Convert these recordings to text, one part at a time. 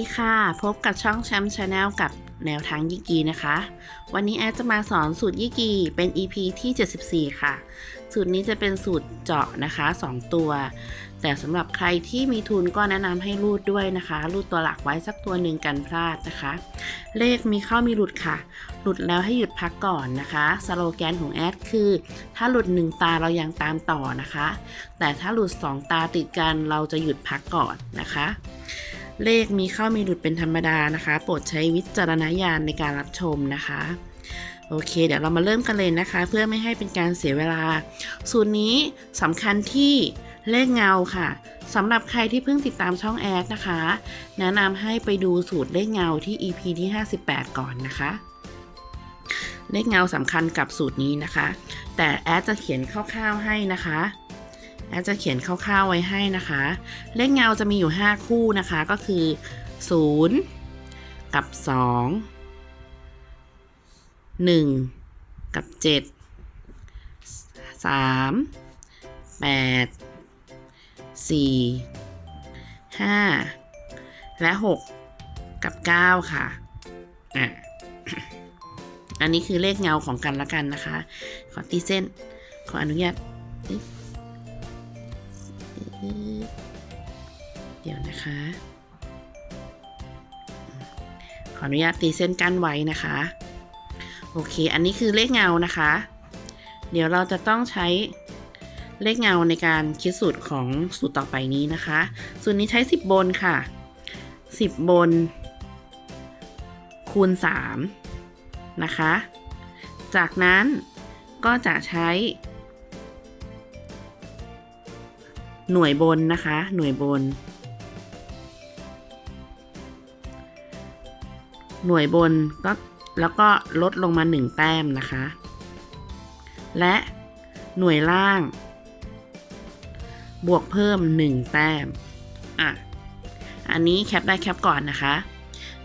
ดีค่ะ พบกับช่องแชมป์ชาแนลกับแนวทางยิกีนะคะ วันนี้แอดจะมาสอนสูตรยิกีเป็น EP ที่ 74 ค่ะ สูตรนี้จะเป็นสูตรเจาะนะคะ 2 ตัว แต่สำหรับใครที่มีทุนก็แนะนำให้รูดด้วยนะคะ รูดตัวหลักไว้สักตัวหนึ่งกันพลาดนะคะ เลขมีเข้ามีหลุดค่ะ หลุดแล้วให้หยุดพักก่อนนะคะสโลแกนของแอดคือ ถ้าหลุด 1 ตาเรายังตามต่อนะคะ แต่ถ้าหลุด 2 ตาติดกันเราจะหยุดพักก่อนนะคะ เลขมีเข้ามีหลุดเป็นธรรมดานะคะ โปรดใช้วิจารณญาณในการรับชมนะคะโอเค เดี๋ยวเรามาเริ่มกันเลยนะคะ เพื่อไม่ให้เป็นการเสียเวลา สูตรนี้สำคัญที่เลขเงาค่ะสำหรับใครที่เพิ่งติดตามช่องแอดนะคะ แนะนำให้ไปดูสูตรเลขเงาที่ EP ที่ 58 ก่อนนะคะ เลขเงาสำคัญกับสูตรนี้นะคะ แต่แอดจะเขียนคร่าวๆให้นะคะ แอดจะเขียนคร่าวๆไว้ให้นะคะ เลขเงาจะมีอยู่ 5 คู่นะคะ ก็คือ 0 กับ 2 1 กับ 7 3 8 4 5 และ 6 กับ 9 ค่ะอะอันนี้คือเลขเงาของกันละกันนะคะ ขอตีเส้น ขออนุญาต เดี๋ยวนะคะ ขออนุญาตตีเส้นกั้นไว้นะคะ โอเค อันนี้คือเลขเงานะคะ เดี๋ยวเราจะต้องใช้เลขเงาในการคิดสูตรของสูตรต่อไปนี้นะคะ สูตรนี้ใช้ 10 บนค่ะ 10 บน คูณ 3 นะคะ จากนั้นก็จะใช้ หน่วยบนนะคะ หน่วยบน หน่วยบนก็แล้วก็ลดลงมา 1 แต้มนะคะ และหน่วยล่าง บวกเพิ่ม 1 แต้มอะอันนี้แคปได้แคปก่อนนะคะ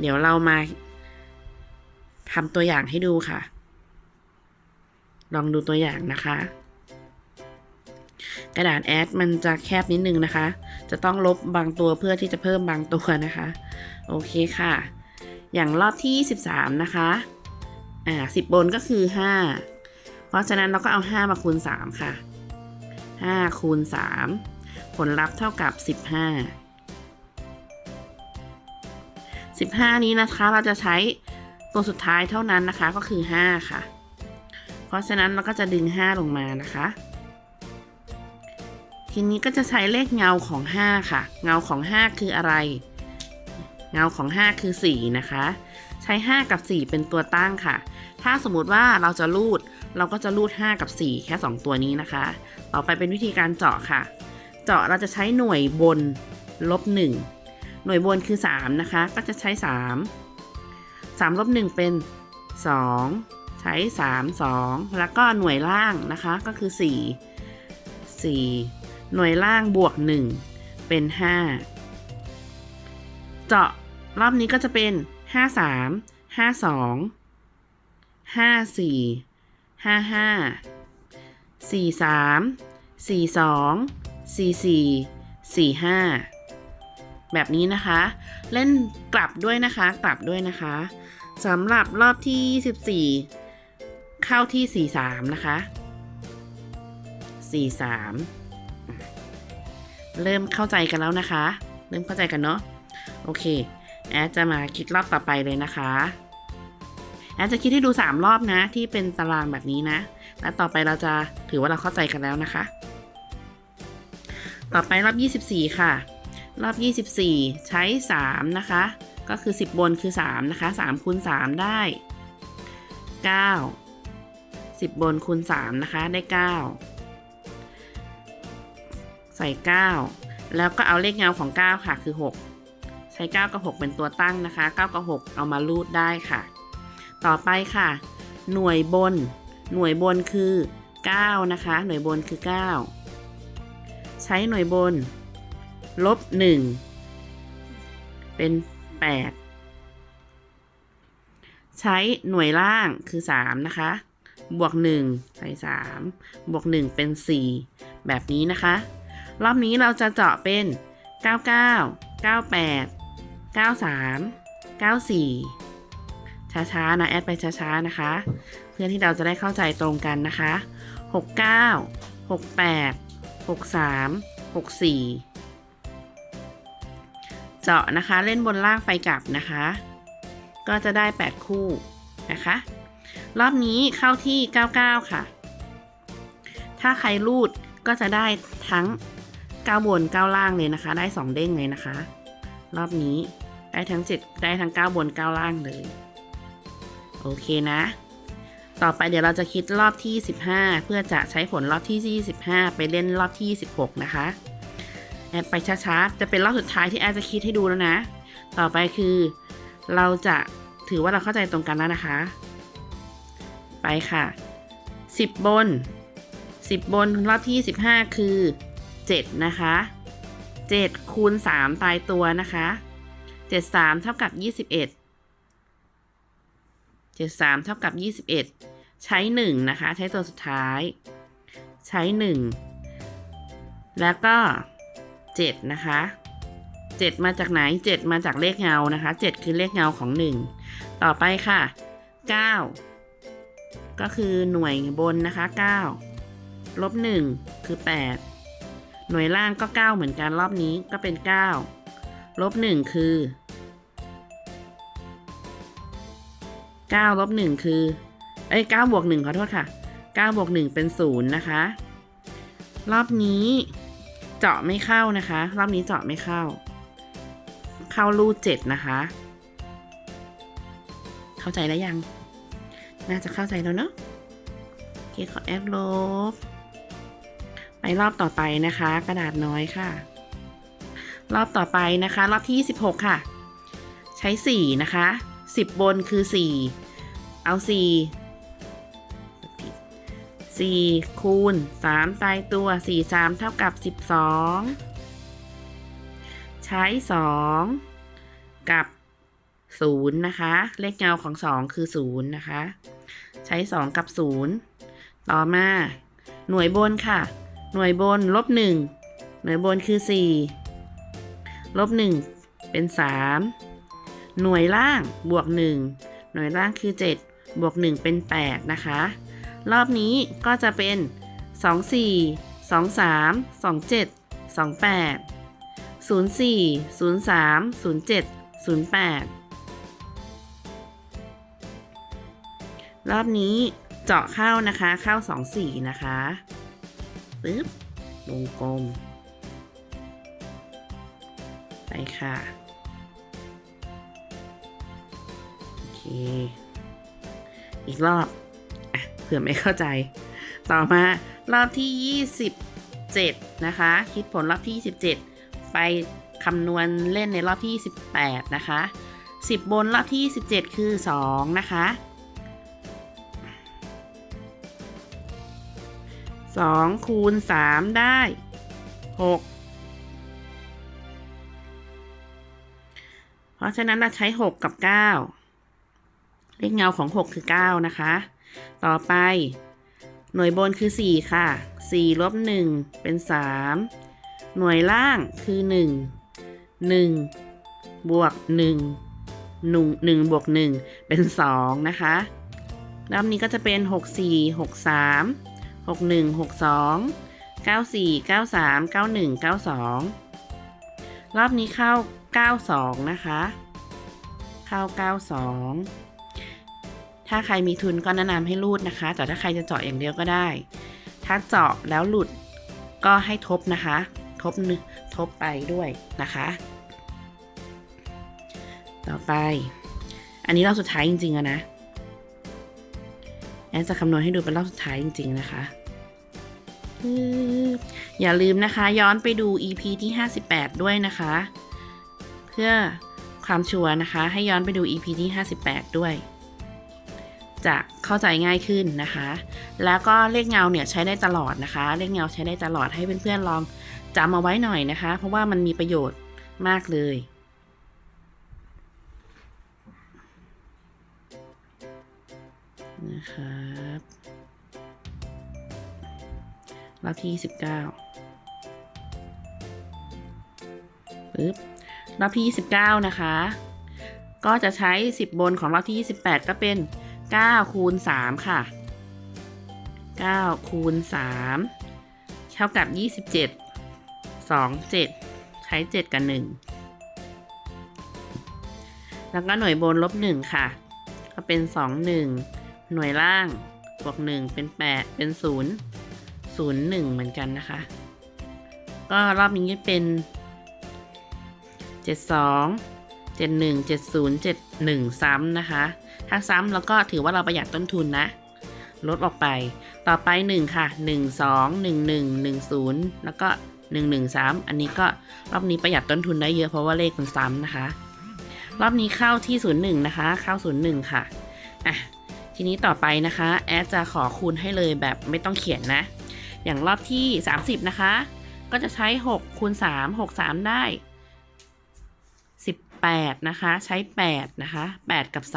เดี๋ยวเรามาทำตัวอย่างให้ดูค่ะ ลองดูตัวอย่างนะคะ กระดาษแอดมันจะแคบนิดนึงนะคะ จะต้องลบบางตัวเพื่อที่จะเพิ่มบางตัวนะคะ โอเคค่ะ อย่างรอบที่ 13 นะคะ อ่า10 บนก็คือ 5 เพราะฉะนั้นเราก็เอา 5 มาคูณ 3 ค่ะ 5 คูณ 3 ผลลัพธ์เท่ากับ 15 15 นี้นะคะเราจะใช้ตัวสุดท้ายเท่านั้นนะคะก็คือ 5 ค่ะ เพราะฉะนั้นเราก็จะดึง 5 ลงมานะคะ ทีนี้ก็จะใช้เลขเงาของ 5 ค่ะ เงาของ 5 คืออะไร เงาของ 5 คือ 4 นะคะ ใช้ 5 กับ 4 เป็นตัวตั้งค่ะ ถ้าสมมุติว่าเราจะรูด เราก็จะรูด 5 กับ 4 แค่ 2 ตัวนี้นะคะ ต่อไปเป็นวิธีการเจาะค่ะ เจาะเราจะใช้หน่วยบนลบ 1 หน่วยบนคือ 3 นะคะ ก็จะใช้ 3 3ลบ1เป็น 2 ใช้ 3 2 แล้วก็หน่วยล่างนะคะก็คือ 4 4 หน่วยล่างบวก 1 เป็น 5 เจาะรอบนี้ก็จะเป็น 5 3 5 2 5 4 5 5 4 3 4 2 4 4 4 5 แบบนี้นะคะ เล่นกลับด้วยนะคะ กลับด้วยนะคะสำหรับรอบที่14เข้าที่ 43 นะคะ 43 เริ่มเข้าใจกันแล้วนะคะ เริ่มเข้าใจกันเนาะโอเค แอดจะมาคิดรอบต่อไปเลยนะคะ แอดจะคิดให้ดู 3 รอบนะ ที่เป็นตารางแบบนี้นะ แล้วต่อไปเราจะถือว่าเราเข้าใจกันแล้วนะคะ ต่อไปรอบ 24 ค่ะ รอบ 24 ใช้ 3 นะคะ ก็คือ 10 บนคือ 3 นะคะ3คูณ3ได้ 9 10 บนคูณ3นะคะได้ 9 ใส่ 9 แล้วก็เอาเลขเงาของ 9 ค่ะคือ 6 ใช้ 9 กับ 6 เป็นตัวตั้งนะคะ 9 กับ 6 เอามารูดได้ค่ะ ต่อไปค่ะ หน่วยบน หน่วยบนคือ 9 นะคะ หน่วยบนคือ 9 ใช้หน่วยบน ลบ 1 เป็น 8 ใช้หน่วยล่างคือ 3 นะคะบวก 1 ใส่ 3 บวก 1 เป็น 4 แบบนี้นะคะ รอบนี้เราจะเจาะเป็น 99 98 93 94 ช้าๆนะ แอดไปช้าๆนะคะ เพื่อที่เราจะได้เข้าใจตรงกันนะคะ 69 68 63 64 เจาะนะคะเล่นบนล่างไปกลับนะคะ ก็จะได้ 8 คู่นะคะ รอบนี้เข้าที่ 99 ค่ะ ถ้าใครรูดก็จะได้ทั้ง 9บน9ล่างเลยนะคะ ได้ 2 เด้งเลยนะคะ รอบนี้ได้ทั้ง 7 ได้ทั้ง9บน9ล่างเลย โอเคนะ ต่อไปเดี๋ยวเราจะคิดรอบที่ 15 เพื่อจะใช้ผลรอบที่ 25 ไปเล่นรอบที่ 16 นะคะ แอดไปช้าๆ จะเป็นรอบสุดท้ายที่แอดจะคิดให้ดูแล้วนะ ต่อไปคือเราจะถือว่าเราเข้าใจตรงกันแล้วนะคะ ไปค่ะ 10 บน 10 บนรอบที่ 15 คือ 7 นะคะ7คูณ3ตายตัวนะคะ 7 3 เท่ากับ 21 7 3 เท่ากับ 21 ใช้ 1 นะคะ ใช้ตัวสุดท้าย ใช้ 1 แล้วก็ 7 นะคะ 7 มาจากไหน 7 มาจากเลขเงานะคะ 7 คือเลขเงาของ 1 ต่อไปค่ะ 9 ก็คือหน่วยบนนะคะ 9 ลบ 1 คือ 8 หน่วยล่างก็ 9 เหมือนกันรอบนี้ก็เป็น 9 ลบ 1 คือ 9 ลบ 1 คือ เอ้ย9บวก 1 ขอโทษค่ะ 9 บวก 1 เป็น 0 นะคะ รอบนี้เจาะไม่เข้านะคะ รอบนี้เจาะไม่เข้า เข้ารูด7นะคะ เข้าใจแล้วยัง น่าจะเข้าใจแล้วเนาะโอเคขอแอดลบ ไปรอบต่อไปนะคะ กระดาษน้อยค่ะ รอบต่อไปนะคะ รอบที่16ค่ะ ใช้ 4 นะคะ 10 บนคือ 4 เอา 4 4 คูณ 3 ตายตัว 4 3 เท่ากับ 12 ใช้ 2 กับ 0 นะคะ เลขเงาของ 2 คือ 0 นะคะ ใช้ 2 กับ 0 ต่อมา หน่วยบนค่ะ หน่วยบนลบ1หน่วยบนคือ4ลบ1เป็น3หน่วยล่างบวก1หน่วยล่างคือ7บวก1เป็น8นะคะ รอบนี้ก็จะเป็น2 4 2 3 2 7 2 8 0 4 0 3 0 7 0 8รอบนี้เจาะเข้านะคะ เข้า2 4นะคะ ปึ๊บวงกลม ไปค่ะ โอเค อีกรอบอะเผื่อไม่เข้าใจ ต่อมารอบที่ 27 นะคะ คิดผลรอบที่ 27 ไปคำนวณเล่นในรอบที่ 18 นะคะ 10 บนรอบที่ 17 คือ 2 นะคะ 2 คูณ 3 ได้ 6 เพราะฉะนั้นเราใช้ 6 กับ 9 เลขเงาของ 6 คือ 9 นะคะ ต่อไปหน่วยบนคือ 4 ค่ะ 4 ลบ 1 เป็น 3 หน่วยล่างคือ 1 1 บวก 1 1 1บวก 1 เป็น 2 นะคะรอบนี้ก็จะเป็น 6 4 6 3 6 1 6 2 9 4 9 3 9 1 9 2 รอบนี้เข้า 92 นะคะ เข้า 92 ถ้าใครมีทุนก็แนะนำให้รูดนะคะ แต่ถ้าใครจะเจาะอย่างเดียวก็ได้ ถ้าเจาะแล้วหลุดก็ให้ทบนะคะ ทบนึทบไปด้วยนะคะ ต่อไป อันนี้รอบสุดท้ายจริงๆอะนะ แอนจะคำนวณให้ดูเป็นรอบสุดท้ายจริง ๆ นะคะอย่าลืมนะคะ ย้อนไปดู EP ที่ 58 ด้วยนะคะ เพื่อความชัวร์นะคะ ให้ย้อนไปดู EP ที่ 58 ด้วย จะเข้าใจง่ายขึ้นนะคะ แล้วก็เลขเงาเนี่ยใช้ได้ตลอดนะคะ เลขเงาใช้ได้ตลอดให้เพื่อนๆลองจำเอาไว้หน่อยนะคะ เพราะว่ามันมีประโยชน์มากเลย นะครับรอบที่19ปึ๊บรอบที่ 29 นะคะ ก็จะใช้ 10 บนของรอบที่ 28 ก็เป็น9คูณ3ค่ะ9คูณ3เท่ากับ 27 2 7 ใช้ 7 กับ 1 แล้วก็หน่วยบนลบ 1 ค่ะ ก็เป็น 2 1 หน่วยล่างบวก 1 เป็น 8 เป็น 0 0 1 เหมือนกันนะคะ ก็รอบนี้เป็น 72 71 70 71 ซ้ำนะคะ ถ้าซ้ำแล้วก็ถือว่าเราประหยัดต้นทุนนะ ลดออกไป ต่อไป 1 ค่ะ 1 2 1 1 1 0 แล้วก็ 1 1 3 อันนี้ก็รอบนี้ประหยัดต้นทุนได้เยอะเพราะว่าเลขมันซ้ำนะคะ รอบนี้เข้าที่ 01 นะคะ เข้า 01 ค่ะ อะ ทีนี้ต่อไปนะคะ แอดจะขอคูณให้เลยแบบไม่ต้องเขียนนะ อย่างรอบที่ 30 นะคะ ก็จะใช้ 6 คูณ 3 6 3 ได้ 18 นะคะ ใช้ 8 นะคะ 8 กับ 3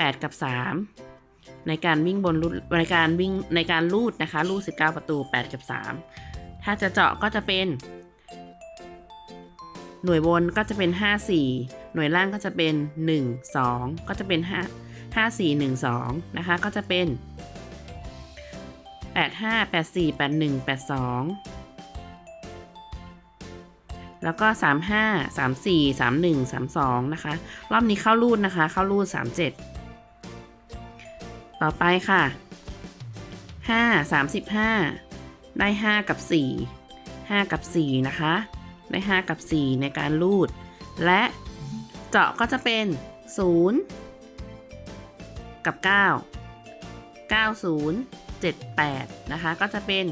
8 กับ 3 ในการวิ่งบนรูดในการวิ่งในการลูดนะคะ ลูด 19 ประตู 8 กับ 3 ถ้าจะเจาะก็จะเป็น หน่วยบนก็จะเป็น 5 4 หน่วยล่างก็จะเป็น 1 2 ก็จะเป็น 5 5 4 1 2 นะคะ ก็จะเป็น 8 5 8 4 8 1 8 2 แล้วก็ 3 5 3 4 3 1 3 2 นะคะ รอบนี้เข้ารูดนะคะ เข้ารูด 3 7 ต่อไปค่ะ 5 35 ได้ 5 กับ 4 5 กับ 4 นะคะ ได้ 5 กับ 4 ในการรูด และเจาะก็จะเป็น 0 กับ 9 90 78 นะคะ ก็จะเป็น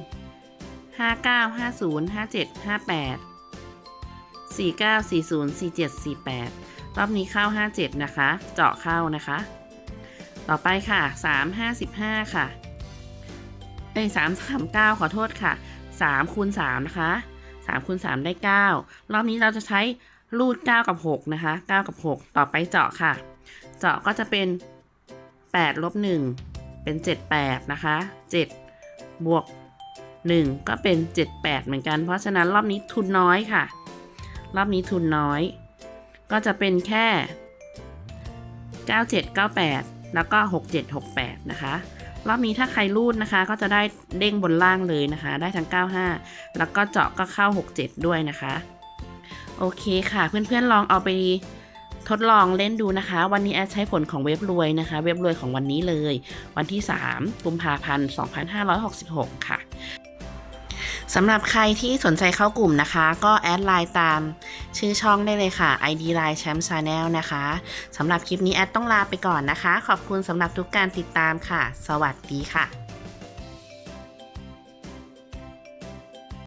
59 50 57 58 49 40 47 48 รอบนี้เข้า 57 นะคะ เจาะเข้านะคะ ต่อไปค่ะ 3 55 ค่ะ เอ้ย3 39 ขอโทษค่ะ 3คูณ3นะคะ3คูณ3ได้ 9 รอบนี้เราจะใช้รูด 9 กับ 6 นะคะ 9 กับ 6 ต่อไปเจาะค่ะ เจาะก็จะเป็น 8ลบ1เป็น 78 นะคะ 7 บวก 1 ก็เป็น 78 เหมือนกัน เพราะฉะนั้นรอบนี้ทุนน้อยค่ะ รอบนี้ทุนน้อย ก็จะเป็นแค่ 9798 แล้วก็ 6768 นะคะ รอบนี้ถ้าใครรูดนะคะ ก็จะได้เด้งบนล่างเลยนะคะ ได้ทั้ง 95 แล้วก็เจาะก็เข้า 67 ด้วยนะคะ โอเคค่ะ เพื่อนๆลองเอาไป ทดลองเล่นดูนะคะ วันนี้แอดใช้ผลของเว็บรวยนะคะ เว็บรวยของวันนี้เลย วันที่ 3 กุมภาพันธ์ 2566 ค่ะสำหรับใครที่สนใจเข้ากลุ่มนะคะ ก็แอดไลน์ตามชื่อช่องได้เลยค่ะ ID Line Champ Channel นะคะสำหรับคลิปนี้แอดต้องลาไปก่อนนะคะ ขอบคุณสำหรับทุกการติดตามค่ะ สวัสดีค่ะ